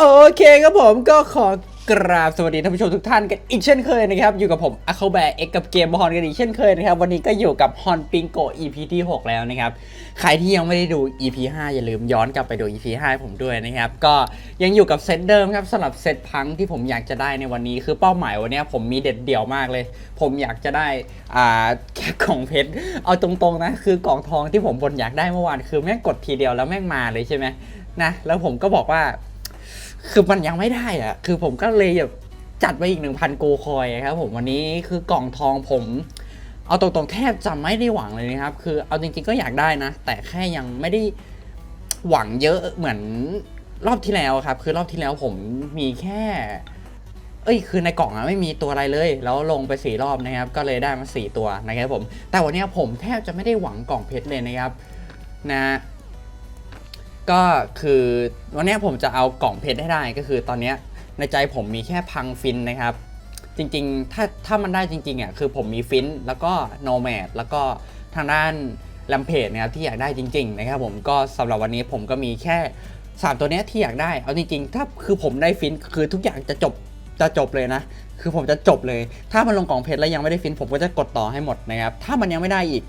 โอเคครับผมก็ขอกราบสวัสดีท่านผู้ชมทุกท่านกันอีกเช่นเคยนะครับ อยู่กับผมอาเคาแบเอ็กกับเกมฮอนกันอีกเช่นเคยนะครับ วันนี้ก็อยู่กับฮอนปิงโก EP ที่ 6 แล้วนะครับ ใครที่ยังไม่ได้ดู EP 5 อย่าลืมย้อนกลับไปดู EP 5ให้ผมด้วยนะครับ ก็ยังอยู่กับเซตเดิมครับสำหรับเซตพังที่ผมอยากจะได้ในวันนี้คือเป้าหมายวันนี้ผมมีเด็ดเดี่ยวมากเลย ผมอยากจะได้อ่าแค่กล่องเพชรเอาตรงๆนะคือกล่องทองที่ผมบนอยากได้เมื่อวานคือแม่งกดทีเดียวแล้วแม่งมาเลยใช่ไหมนะแล้วผมก็บอกว่า คือมันยังไม่ได้อะคือผมก็เลยแบบจัดไปอีก 1,000 โกคอยครับผมวันนี้คือกล่องทองผม เอาตรงๆแทบจะไม่ได้หวังเลยนะครับ คือเอาจริงๆก็อยากได้นะ แต่แค่ยังไม่ได้หวังเยอะเหมือนรอบที่แล้วครับ คือรอบที่แล้วผมมีแค่ เอ้ย คือในกล่องอะไม่มีตัวอะไรเลย แล้วลงไปสี่รอบนะครับ ก็เลยได้มาสี่ตัวนะครับผม แต่วันนี้ผมแทบจะไม่ได้หวังกล่องเพชรเลยนะครับ นะ ก็คือวันนี้ผมจะเอากล่องเพชรให้ได้ก็คือตอนนี้ในใจผมมีแค่พังฟินนะครับ จริงๆ ถ้าถ้ามันได้จริงๆอะคือผมมีฟินแล้วก็โนแมดแล้วก็ทางด้านแลมเพจนะครับที่อยากได้จริง ๆ นะครับผมก็สำหรับวันนี้ผมก็มีแค่ 3 ตัวนี้ที่อยากได้ เอาจริงๆ ถ้าคือผมได้ฟินคือทุกอย่างจะจบจะจบเลยนะ คือผมจะจบเลย ถ้ามันลงกล่องเพชรแล้วยังไม่ได้ฟินผมก็จะกดต่อให้หมดนะครับ ถ้ามันยังไม่ได้อีก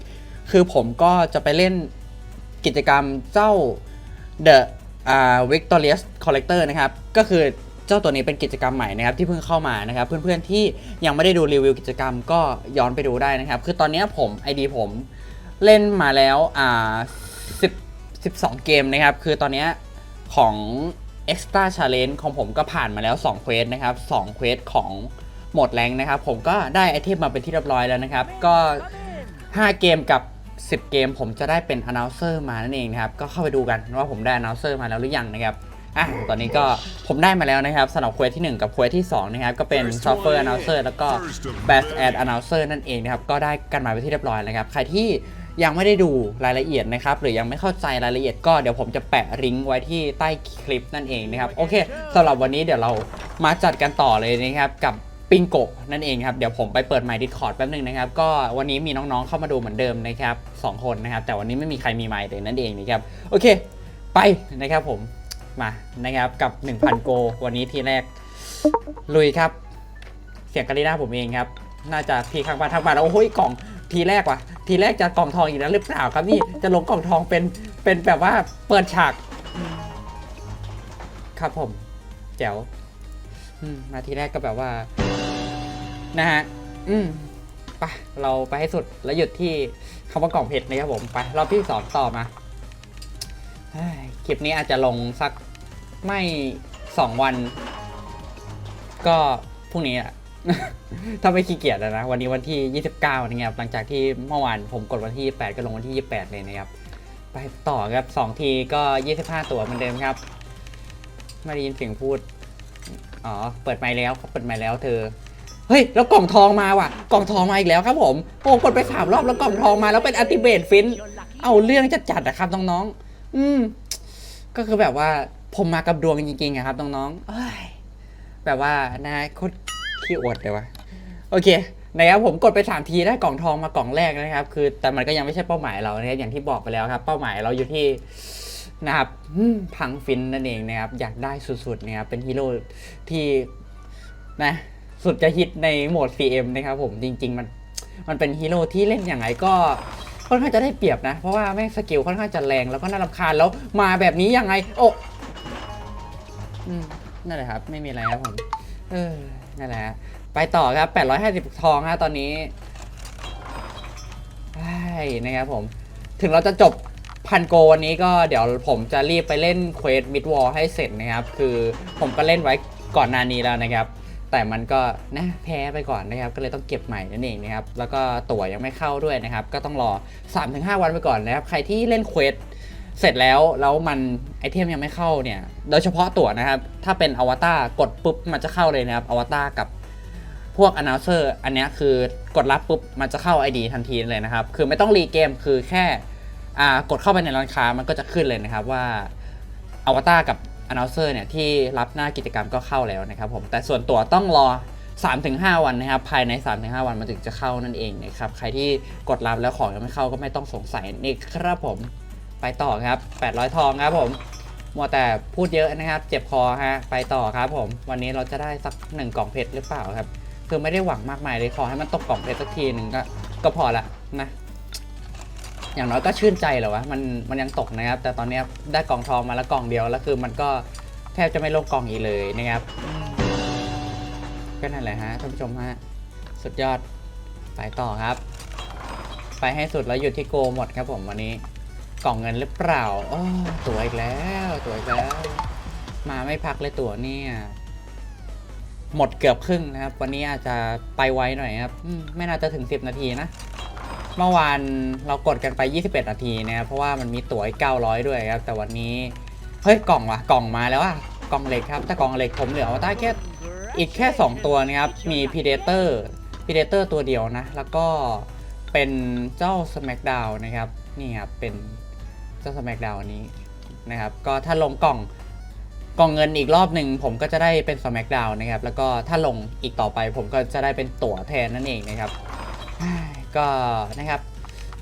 คือผมก็จะไปเล่นกิจกรรมเจ้า The อ่า Victorious Collector นะครับ ก็คือเจ้าตัวนี้เป็นกิจกรรมใหม่นะครับที่เพิ่งเข้ามานะครับ เพื่อนๆที่ยังไม่ได้ดูรีวิวกิจกรรมก็ย้อนไปดูได้นะครับ คือตอนนี้ผม ID ผมเล่นมาแล้วอ่า10 12 เกมนะครับ คือตอนนี้ของ Extra Challenge ของผมก็ผ่านมาแล้ว2เควสนะครับ2เควสของหมดแรงนะครับ ผมก็ได้ไอเทมมาเป็นที่เรียบร้อยแล้วนะครับ ก็ 5 เกมกับ 10 เกมผมจะได้เป็น announcer มานั่นเองนะครับ ก็เข้าไปดูกันว่าผมได้ announcer มาแล้วหรือยังนะครับอะตอนนี้ก็ผมได้มาแล้วนะครับสำหรับเควสที่ 1 กับเควสที่ 2 นะครับ ก็เป็น software announcer แล้วก็ best ad announcer นั่นเองนะครับ ก็ได้กันมาเป็นที่เรียบร้อยแล้วนะครับ ใครที่ยังไม่ได้ดูรายละเอียดนะครับ หรือยังไม่เข้าใจรายละเอียดก็เดี๋ยวผมจะแปะลิงก์ไว้ที่ใต้คลิปนั่นเองนะครับ โอเคสำหรับวันนี้เดี๋ยวเรามาจัดกันต่อเลยนะครับกับ ปิงโกะนั่นเองครับ เดี๋ยวผมไปเปิด My Discord แป๊บนึงนะครับ ก็วันนี้มีน้องๆเข้ามาดูเหมือนเดิมนะครับสองคนนะครับ แต่วันนี้ไม่มีใครมีไมค์เลยนั่นเองนะครับ โอเค ไปนะครับผม มานะครับกับ 1,000 โก วันนี้ทีแรก ลุยครับ เสียงกาลิน่าผมเองครับ น่าจะพี่ข้างบ้านทางบ้านแล้วโอ้โหกล่องทีแรกว่ะ ทีแรกจะกล่องทองอีกแล้วหรือเปล่าครับนี่จะลงกล่องทองเป็นเป็นแบบว่าเปิดฉาก ครับผม แจ๋วมาทีแรกก็แบบว่า นะฮะ อืมไปเราไปให้สุดแล้วหยุดที่คำว่ากล่องเพชรนะครับผมไปรอบที่สองต่อมาเฮ้ยคลิปนี้อาจจะลงสักไม่สองวัน ก็พรุ่งนี้อะถ้าไม่ขี้เกียจอะนะ วันนี้วันที่ 29นะครับหลังจากที่เมื่อวานผมกดวันที่28ก็ลงวันที่ 28 เลยนะครับ ไปต่อครับสองทีก็ 25 ตัวเหมือนเดิมครับ ไม่ได้ยินเสียงพูด อ๋อ เปิดไมค์แล้วเขาเปิดไมค์แล้วเธอ เฮ้ยแล้วกล่องทองมาว่ะ กล่องทองมาอีกแล้วครับผมโอ้กดไปสามรอบแล้วกล่องทองมาแล้วเป็นอัติเบตฟิน เอาเรื่องจัดๆนะครับน้องๆอืมก็คือแบบว่าผมมากับดวงจริงๆอะครับน้องๆเอ้ยแบบว่านะโคตรขี้อวดเลยวะโอเคนะครับผมกดไปสามทีได้กล่องทองมากล่องแรกนะครับ คือแต่มันก็ยังไม่ใช่เป้าหมายเรานะครับอย่างที่บอกไปแล้วครับ เป้าหมายเราอยู่ที่นะครับอืมพังฟินนั่นเองนะครับ อยากได้สุดๆนะครับเป็นฮีโร่ที่นะ สุดจะฮิตในโหมด CM นะครับผมจริง ๆ มันมันเป็นฮีโร่ที่เล่นอย่างไรก็ค่อนข้างจะได้เปรียบนะ เพราะว่าแม่งสกิลค่อนข้างจะแรงแล้วก็น่ารำคาญแล้วมาแบบนี้ยังไง โอ้นั่นแหละครับ ไม่มีอะไรครับผม เออ นั่นแหละฮะไปต่อครับ 850 ทองฮะตอนนี้ใช่นะครับผม ถึงเราจะจบพันโกวันนี้ก็เดี๋ยวผมจะรีบไปเล่นเควสมิดวอลให้เสร็จนะครับ คือผมก็เล่นไว้ก่อนหน้านี้แล้วนะครับ แต่มันก็นะแพ้ไปก่อนนะครับก็เลยต้องเก็บใหม่นั่นเองนะครับแล้วก็ตั๋วยังไม่เข้าด้วยนะครับ ก็ต้องรอ 3-5 วันไปก่อนนะครับ ใครที่เล่นเควสเสร็จแล้วแล้วมันไอเทมยังไม่เข้าเนี่ย โดยเฉพาะตั๋วนะครับ ถ้าเป็นอวตารกดปุ๊บมันจะเข้าเลยนะครับอวตารกับพวก announcer อันนี้คือกดรับปุ๊บมันจะเข้า ID ทันทีเลยนะครับ คือไม่ต้องรีเกมคือแค่กดเข้าไปในร้านค้ามันก็จะขึ้นเลยนะครับว่าอวตารกับ announcer เนี่ยที่รับหน้ากิจกรรมก็เข้าแล้วนะครับผมแต่ส่วนตัวต้องรอ 3-5 วันนะครับภายใน 3-5 วันมันถึงจะเข้านั่นเองนะครับใครที่กดรับแล้วของยังไม่เข้าก็ไม่ต้องสงสัยนี่ครับผมไปต่อครับ 800 ทองครับผมมัวแต่พูดเยอะนะครับ เจ็บคอฮะไปต่อครับผม วันนี้เราจะได้สักหนึ่งกล่องเพชรหรือเปล่าครับ คือไม่ได้หวังมากมายเลยขอให้มันตกกล่องเพชรสักทีหนึ่งก็ก็พอละนะ อย่างน้อยก็ชื่นใจแหละวะมันมันยังตกนะครับ แต่ตอนนี้ได้กล่องทองมาแล้วกล่องเดียวแล้วคือมันก็แทบจะไม่ลงกล่องอีกเลยนะครับ ก็นั่นแหละฮะท่านผู้ชมฮะสุดยอดไปต่อครับ ไปให้สุดแล้วหยุดที่โกหมดครับผมวันนี้กล่องเงินหรือเปล่าโอ้ตัวอีกแล้วตัวอีกแล้ว มาไม่พักเลยตัวเนี่ยหมดเกือบครึ่งนะครับ วันนี้อาจจะไปไวหน่อยครับ ไม่น่าจะถึง 10 นาทีนะ เมื่อวานเรากดกันไป 21 นาทีนะครับเพราะว่ามันมีตั๋วอีก900 ด้วยครับ แต่วันนี้ เฮ้ย กล่องวะกล่องมาแล้วอะกล่องเหล็กครับแต่กล่องเหล็กผมเหลือว่าใต้แค่อีกแค่ 2 ตัวนะครับ มี Predator Predator ตัวเดียวนะ แล้วก็เป็นเจ้า Smackdown นะครับ นี่ครับ เป็นเจ้า Smackdown อันนี้นะครับ ก็ถ้าลงกล่องกล่องเงินอีกรอบหนึ่งผมก็จะได้เป็น Smackdown นะครับ แล้วก็ถ้าลงอีกต่อไปผมก็จะได้เป็นตั๋วแทนนั่นเองนะครับ ก็นะครับ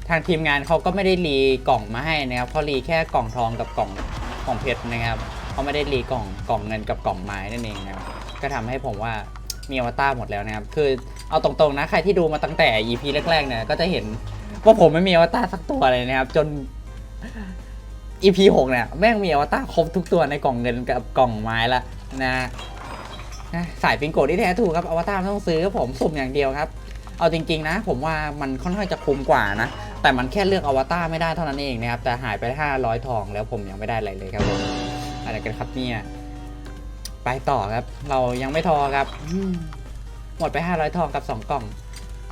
ทางทีมงานเขาก็ไม่ได้รีกล่องมาให้นะครับเขารีแค่กล่องทองกับกล่องกล่องเพชรนะครับเขาไม่ได้รีกล่องกล่องเงินกับกล่องไม้นั่นเองนะครับก็ทำให้ผมว่ามีอวตารหมดแล้วนะครับ คือเอาตรงๆนะใครที่ดูมาตั้งแต่ EP แรกๆเนี่ยก็จะเห็นว่าผมไม่มีอวตารสักตัวเลยนะครับ จน EP 6เนี่ยแม่งมีอวตารครบทุกตัวในกล่องเงินกับกล่องไม้ละนะสายปิงโกที่แท้ถูกครับอวตารต้องซื้อครับผมสุ่มอย่างเดียวครับ เอาจริง ๆ นะ ผมว่ามันค่อนข้างจะคุ้มกว่านะ แต่มันแค่เลือกอวตารไม่ได้เท่านั้นเองนะครับ แต่หายไป 500 ทองแล้วผมยังไม่ได้อะไรเลยครับผมอะไรกันครับเนี่ย ไปต่อครับ เรายังไม่ทอครับ หมดไป 500 ทองกับ 2 กล่อง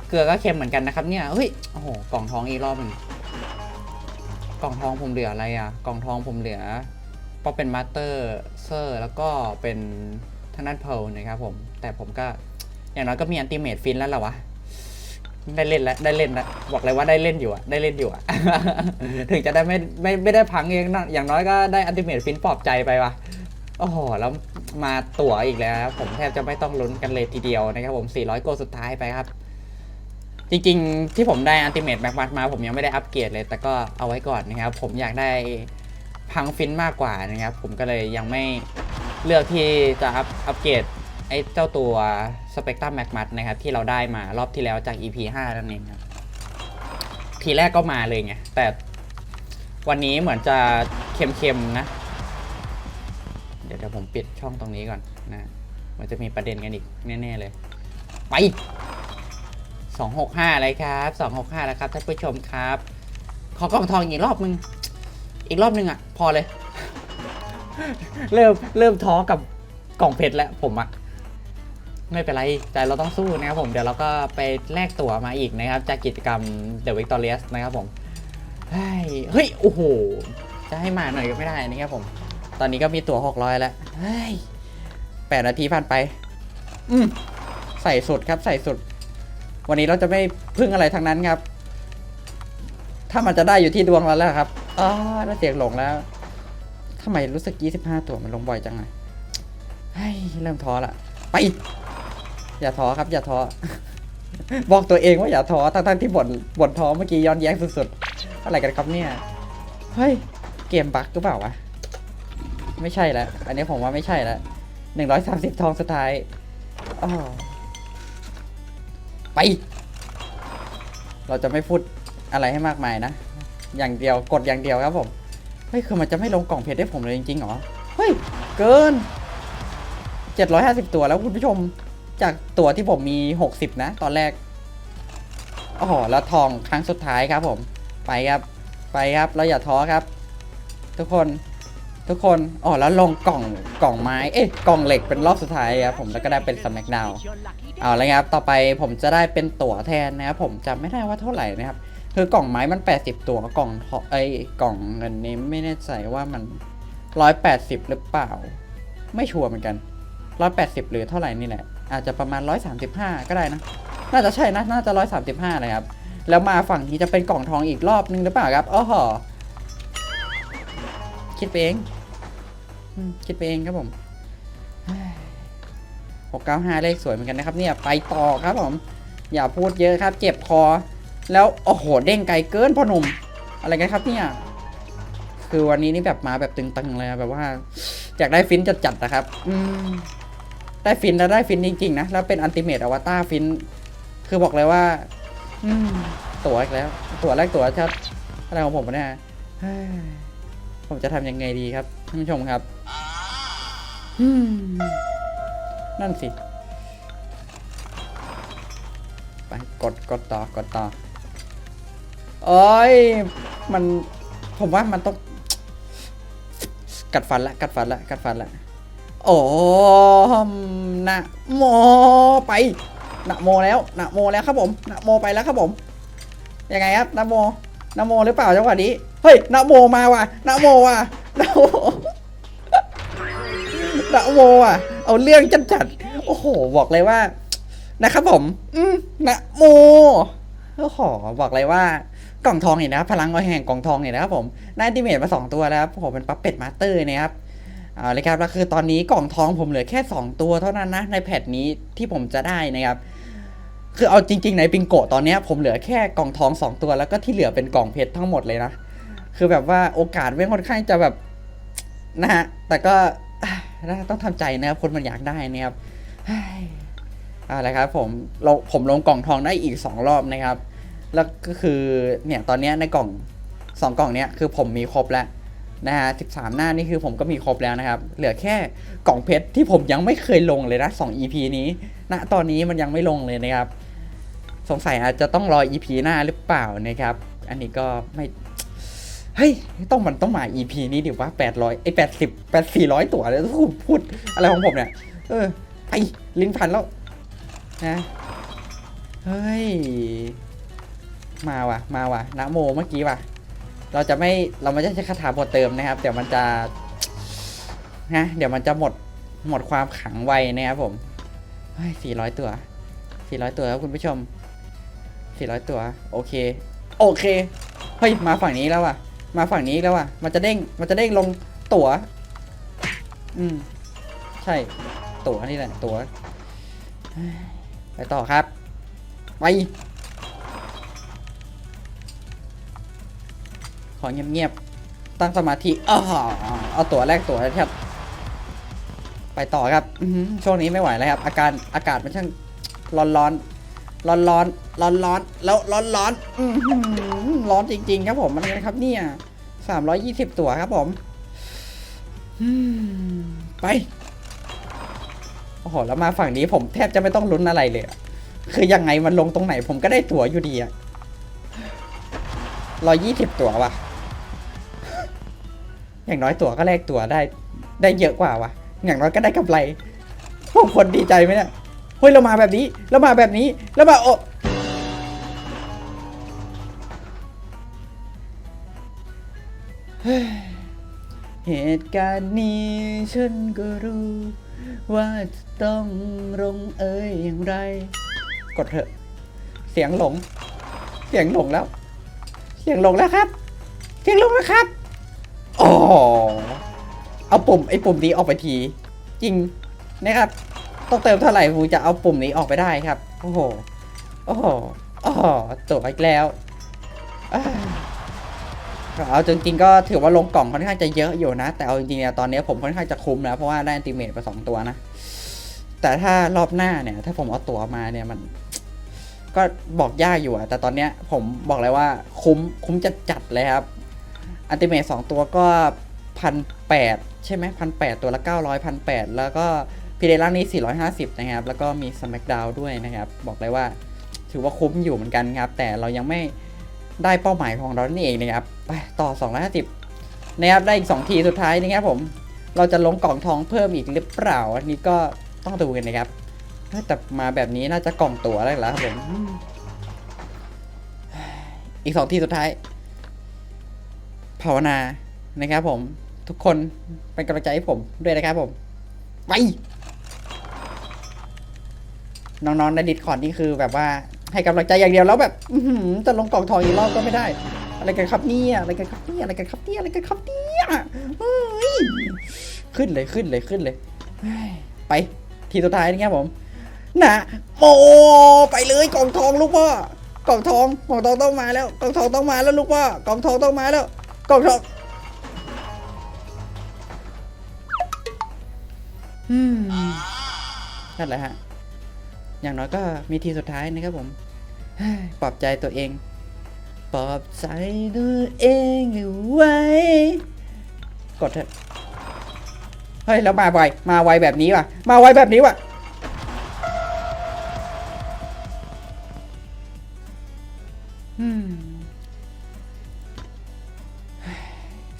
เกลือก็เค็มเหมือนกันนะครับเนี่ย เฮ้ย โอ้โห กล่องทองอีกรอบหนึงกล่องทองผมเหลืออะไรอะกล่องทองผมเหลือ ก็เป็นมาสเตอร์เซอร์แล้วก็เป็นทางด้านเพลนะครับผม แต่ผมก็อย่างน้อยก็มีอันติเมตฟินแล้วแหละวะ ได้เล่นแล้วได้เล่นแล้วบอกเลยว่าได้เล่นอยู่อะได้เล่นอยู่อะ ถึงจะได้ไม่ไม่ไม่ได้พังเองนะอย่างน้อยก็ได้อันติเมทฟินปลอบใจไปวะโอ้โหแล้วมาตั๋วอีกแล้ว ผมแทบจะไม่ต้องลุ้นกันเลยทีเดียวนะครับผม 400 โกสุดท้ายไปครับ จริงๆ ที่ผมได้อันติเมทแม็กมัดมา ผมยังไม่ได้อัปเกรดเลย แต่ก็เอาไว้ก่อนนะครับ ผมอยากได้พังฟินมากกว่านะครับ ผมก็เลยยังไม่เลือกที่จะอัพอัปเกรดไอ้เจ้าตัว Spectrum Max m a t นะครับที่เราได้มารอบที่แล้วจาก EP 5นั่นเองครับทีแรกก็มาเลยไง แต่วันนี้เหมือนจะเค็มๆนะ เดี๋ยวเดี๋ยวผมปิดช่องตรงนี้ก่อนนะมันจะมีประเด็นกันอีกแน่ๆเลย ไป 265อะไรครับ 265 แล้วครับท่านผู้ชมครับ ขอกล่องทองอีกรอบนึง อีกรอบนึงอะ พอเลย เริ่มเริ่มท้อกับกล่องเพชรแล้วผมอะ ไม่เป็นไร แต่เราต้องสู้นะครับผมเดี๋ยวเราก็ไปแลกตั๋วมาอีกนะครับ จากกิจกรรม The Victorious นะครับผมเฮ้ยโอ้โหจะให้มาหน่อยก็ไม่ได้นะครับผม ตอนนี้ก็มีตั๋ว600 แล้วเฮ้ยแปดนาทีผ่านไป อืมใส่สุดครับใส่สุด วันนี้เราจะไม่พึ่งอะไรทั้งนั้นครับ ถ้ามันจะได้อยู่ที่ดวงเราแล้วครับอ้าน่าเสียงหลงแล้วทำไมรู้สึก 25 ตัวมันลงบ่อยจังเลยเฮ้ยเริ่มท้อละไป อย่าท้อครับ อย่าท้อ บอกตัวเองว่าอย่าท้อทั้งๆที่บ่นบ่นท้อเมื่อกี้ย้อนแย้งสุดๆ อะไรกันครับเนี่ย เฮ้ย เกมบั๊กหรือเปล่าวะ ไม่ใช่แล้ว อันนี้ผมว่าไม่ใช่แล้วหนึ่งร้อยสามสิบทองสุดท้ายอ้อไป เราจะไม่พูดอะไรให้มากมายนะ อย่างเดียวกดอย่างเดียวครับผม เฮ้ย คือมันจะไม่ลงกล่องเพชรให้ผมเลยจริงๆหรอ เฮ้ย เกิน 750 ตัวแล้วคุณผู้ชม จากตัวที่ผมมี 60 นะ ตอนแรกโอ้โหแล้วทองครั้งสุดท้ายครับผม ไปครับ ไปครับ เราอย่าท้อครับ ทุกคน ทุกคน อ๋อ แล้วลงกล่อง กล่องไม้ เอ๊ะ กล่องเหล็กเป็นรอบสุดท้ายครับผม แล้วก็ได้เป็นสแมกดาวเอาละครับ ต่อไปผมจะได้เป็นตั๋วแทนนะครับผมจำไม่ได้ว่าเท่าไหร่นะครับ คือกล่องไม้มัน 80 ตัวกล่องทอไอ้กล่องเงินนี้ไม่แน่ใจว่ามัน 180 หรือเปล่า ไม่ชัวร์เหมือนกัน 180 หรือเท่าไหร่นี่แหละ อาจจะประมาณ 135 ก็ได้นะ น่าจะใช่นะ น่าจะ 135เลยครับ แล้วมาฝั่งนี้จะเป็นกล่องทองอีกรอบนึงหรือเปล่าครับอ๋อหอคิดไปเองคิดไปเองครับผม695 เลขสวยเหมือนกันนะครับ เนี่ย ไปต่อครับผม อย่าพูดเยอะครับ เจ็บคอ แล้ว โอ้โห เด้งไกลเกินพ่อหนุ่ม อะไรกันครับเนี่ย คือวันนี้นี่แบบมาแบบตึงๆเลยแบบว่า อยากได้ฟินจัดๆนะครับ อืม ได้ฟินแล้วได้ฟินจริงๆนะ แล้วเป็นอันติเมตอวตารฟิน คือบอกเลยว่า อืมตั๋วอีกแล้ว ตั๋วแรกตั๋วชัดอะไรของผมวะเนี่ยเฮ้ยผมจะทำยังไงดีครับท่านผู้ชมครับอืมนั่นสิ ไปกดกดต่อกดต่อโอ้ยมันผมว่ามันต้อง กัดฟันละ กัดฟันละ กัดฟันละ โอ้นะโมไปนะโมแล้วนะโมแล้วครับผมนะโมไปแล้วครับผมยังไงครับนะโมนะโมหรือเปล่าจังหวะนี้เฮ้ยนะโมมาว่ะนะโมว่ะนะโมนะโมอะ เอาเรื่องจัดจัดๆโอ้โห บอกเลยว่า นะครับผม อืมนะโมโอ้โหบอกเลยว่ากล่องทองเห็นนะครับพลังแห่งกล่องทองเห็นนะครับผมได้อันติเมตมาสองตัวแล้วครับผมเป็นปั๊บเป็ดมาสเตอร์นะครับ เอาเลยครับแล้วคือตอนนี้กล่องทองผมเหลือแค่ 2 ตัวเท่านั้นนะในแพทนี้ที่ผมจะได้นะครับคือเอาจริงๆในปิงโกะตอนนี้ผมเหลือแค่กล่องทอง 2 ตัวแล้วก็ที่เหลือเป็นกล่องเพชรทั้งหมดเลยนะคือแบบว่าโอกาสไม่ค่อนข้างจะแบบนะฮะแต่ก็อะต้องทำใจนะครับคนมันอยากได้นะครับเอาละครับผมเราผมลงกล่องทองได้อีก 2 รอบนะครับ แล้วก็คือเนี่ยตอนนี้ในกล่องสองกล่องเนี้ยคือผมมีครบแล้ว นะฮะ 13 หน้านี่คือผมก็มีครบแล้วนะครับ เหลือแค่กล่องเพชรที่ผมยังไม่เคยลงเลยนะ 2 EP นี้ณตอนนี้มันยังไม่ลงเลยนะครับ สงสัยอาจจะต้องรอ EP หน้าหรือเปล่านะครับ อันนี้ก็ไม่ เฮ้ย ต้องมันต้องมา EP นี้ดิว่า 800ไอ้80 8 400 ตัวเลยพูดพูดอะไรของผมเนี่ย เออ ไอ้ลิ้นพันแล้วนะ เฮ้ย มาว่ะ มาว่ะนะโมเมื่อกี้ว่ะ เราจะไม่เราไม่ใช่ใช้คาถาบทเติมนะครับเดี๋ยวมันจะนะเดี๋ยวมันจะหมดหมดความขังไวนะครับผมเฮ้ยสี่ร้อยตัวสี่ร้อยตัวครับคุณผู้ชมสี่ร้อยตัว โอเค โอเค เฮ้ย มาฝั่งนี้แล้วว่ะมาฝั่งนี้แล้วว่ะมันจะเด้ง มันจะเด้งลงตั๋วอืม ใช่ ตั๋วนี่แหละ ตั๋วไปต่อครับ ไป ขอเงียบๆ ตั้งสมาธิอ้อเอาตั๋วแรกตั๋วครับไปต่อครับช่วงนี้ไม่ไหวแล้วครับ อาการอากาศมันช่างร้อนร้อนร้อนร้อนร้อนร้อนแล้วร้อนร้อนร้อนจริง ๆ ครับผมมันไงครับเนี่ยสามร้อยยี่สิบตั๋วครับผมไปโอ้โหแล้วมาฝั่งนี้ผมแทบจะไม่ต้องลุ้นอะไรเลยคือยังไงมันลงตรงไหนผมก็ได้ตั๋วอยู่ดีอะร้อยยี่สิบตั๋วว่ะ อย่างน้อยตั๋วก็แลกตั๋วได้ได้เยอะกว่าวะอย่างน้อยก็ได้กำไรพวกคนดีใจไหมเนี่ยเฮ้ยเรามาแบบนี้เรามาแบบนี้แล้วมาโอะเฮ้เหตุการณ์นี้ฉันก็รู้ ว่าจะต้องลงเอ่ยอย่างไร กดเถอะ เสียงหลง เสียงหลงแล้ว เสียงหลงแล้วครับ เสียงหลงแล้วครับ อ๋อเอาปุ่มไอ้ปุ่มนี้ออกไปที จริงนะครับ ต้องเติมเท่าไหร่ผมจะเอาปุ่มนี้ออกไปได้ครับ โอ้โห โอ้โหโอ้โหตัวอีกแล้วเอาจริงๆก็ถือว่าลงกล่องค่อนข้างจะเยอะอยู่นะ แต่เอาจริงๆเนี่ยตอนนี้ผมค่อนข้างจะคุ้มแล้วเพราะว่าได้อันติเมตไปสองตัวนะ แต่ถ้ารอบหน้าเนี่ย ถ้าผมเอาตัวมาเนี่ยมัน ก็บอกยากอยู่อะแต่ตอนเนี้ยผมบอกเลยว่าคุ้มคุ้มจัดจัดๆเลยครับ อันติเมตสองตัวก็พันแปดใช่ไหมพันแปดตัวละเก้าร้อยพันแปดแล้วก็พีเดล่างนี้สี่ร้อยห้าสิบนะครับ แล้วก็มีสมักดาวด้วยนะครับ บอกเลยว่าถือว่าคุ้มอยู่เหมือนกันครับ แต่เรายังไม่ได้เป้าหมายของเรานี่เองนะครับ ไปต่อสองร้อยห้าสิบนะครับ ได้อีกสองทีสุดท้ายนะครับผม เราจะลงกล่องทองเพิ่มอีกหรือเปล่า อันนี้ก็ต้องดูกันนะครับแต่มาแบบนี้น่าจะกล่องตั๋วแล้วครับผมอืมอีกสองทีสุดท้าย ภาวนานะครับผมทุกคนเป็นกำลังใจให้ผมด้วยนะครับผมไปน้องๆในดิสคอร์ดนี่คือแบบว่าให้กำลังใจอย่างเดียวแล้วแบบจะลงกล่องทองอีกรอบก็ไม่ได้ อะไรกันครับเนี่ยอะไรกันครับเนี่ยอะไรกันครับเนี่ยอะไรกันครับเนี่ยขึ้นเลยขึ้นเลยขึ้นเลย ไป ทีสุดท้ายนะครับผมนะโมไปเลยกล่องทองลูกพ่อกล่องทองกล่องทองต้องมาแล้วกล่องทองต้องมาแล้วลูกพ่อกล่องทองต้องมาแล้ว กล้องช็อกนั่นแหละฮะ อย่างน้อยก็มีทีสุดท้ายนะครับผม ปลอบใจตัวเอง ปลอบใจตัวเองไว้ กดเถอะเฮ้ย แล้วมาไว มาไวแบบนี้ว่ะ มาไวแบบนี้ว่ะ อืม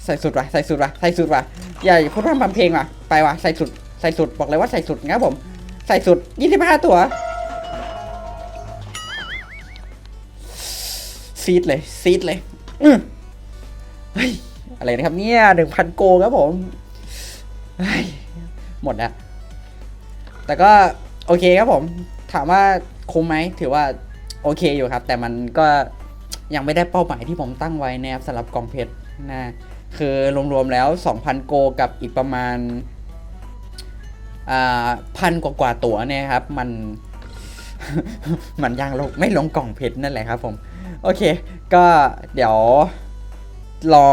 ใส่สุดว่ะใส่สุดว่ะใส่สุดว่ะอย่าพูดพร่ำทำเพลงว่ะไปว่ะใส่สุดใส่สุดบอกเลยว่าใส่สุดนะครับผม ใส่สุด 25 ตัวซีดเลยซีดเลยอืเฮ้ยอะไรนะครับเนี่ยหนึ่งพันโกครับผมเฮ้ยหมดแล้ว แต่ก็โอเคครับผม ถามว่าคุ้มไหมถือว่าโอเคอยู่ครับ แต่มันก็ยังไม่ได้เป้าหมายที่ผมตั้งไว้นะครับสำหรับกองเพชรนะ คือรวมๆแล้ว 2,000 โกกับอีกประมาณพันกว่าๆตัวเนี่ยครับ มัน มันยังลงไม่ลงกล่องเพชรนั่นแหละครับผม โอเค ก็เดี๋ยวรอ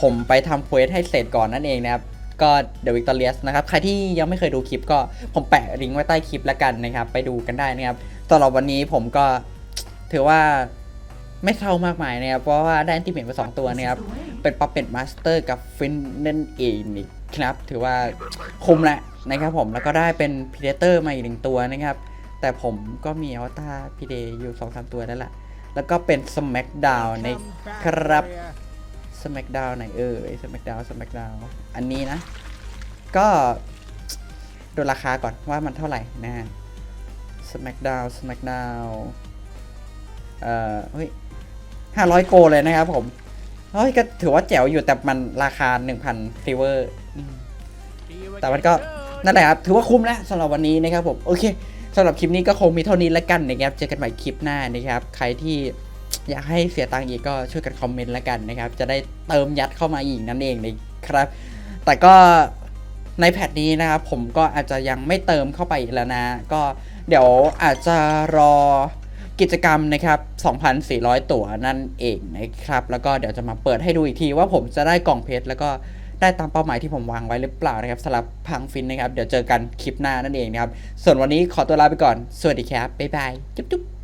ผมไปทำเควสให้เสร็จก่อนนั่นเองนะครับ ก็ The Victorious นะครับ ใครที่ยังไม่เคยดูคลิปก็ผมแปะลิงก์ไว้ใต้คลิปแล้วกันนะครับ ไปดูกันได้นะครับสำหรับวันนี้ผมก็ถือว่าไม่เท่ามากมายนะครับ เพราะว่าได้อันติเมตมาสองตัวนะครับ เป็นป๊อปเป็ดมาสเตอร์กับฟินนั่นเองนี่ครับ ถือว่าคุ้มแหละนะครับผมแล้วก็ได้เป็นพีเดเตอร์มาอีกหนึ่งตัวนะครับ แต่ผมก็มีอวตารพีเดอยู่สองสามตัวแล้วแหละ แล้วก็เป็น Smackdown นะครับ Smackdown ไหนเอ่ย Smackdown Smackdown อันนี้นะ ก็ดูราคาก่อนว่ามันเท่าไหร่นะฮะ Smackdown Smackdown เอ่อเฮ้ยห้าร้อยโกเลยนะครับผม เฮ้ยก็ถือว่าแจ๋วอยู่แต่มันราคา 1,000ซิเวอร์แต่มันก็นั่นแหละครับถือว่าคุ้มแล้วสำหรับวันนี้นะครับผมโอเคสำหรับคลิปนี้ก็คงมีเท่านี้แล้วกันนะครับเจอกันใหม่คลิปหน้านะครับ ใครที่อยากให้เสียตังค์อีกก็ช่วยกันคอมเมนต์แล้วกันนะครับ จะได้เติมยัดเข้ามาอีกนั่นเองนะครับ แต่ก็ในแพทนี้นะครับผมก็อาจจะยังไม่เติมเข้าไปอีกแล้วนะ ก็เดี๋ยวอาจจะรอ กิจกรรมนะครับ 2,400 ตั๋วนั่นเองนะครับ แล้วก็เดี๋ยวจะมาเปิดให้ดูอีกทีว่าผมจะได้กล่องเพชรแล้วก็ได้ตามเป้าหมายที่ผมวางไว้หรือเปล่านะครับสำหรับพังฟินนะครับ เดี๋ยวเจอกันคลิปหน้านั่นเองนะครับ ส่วนวันนี้ขอตัวลาไปก่อน สวัสดีครับ บ๊ายบาย จุ๊บจุ๊บ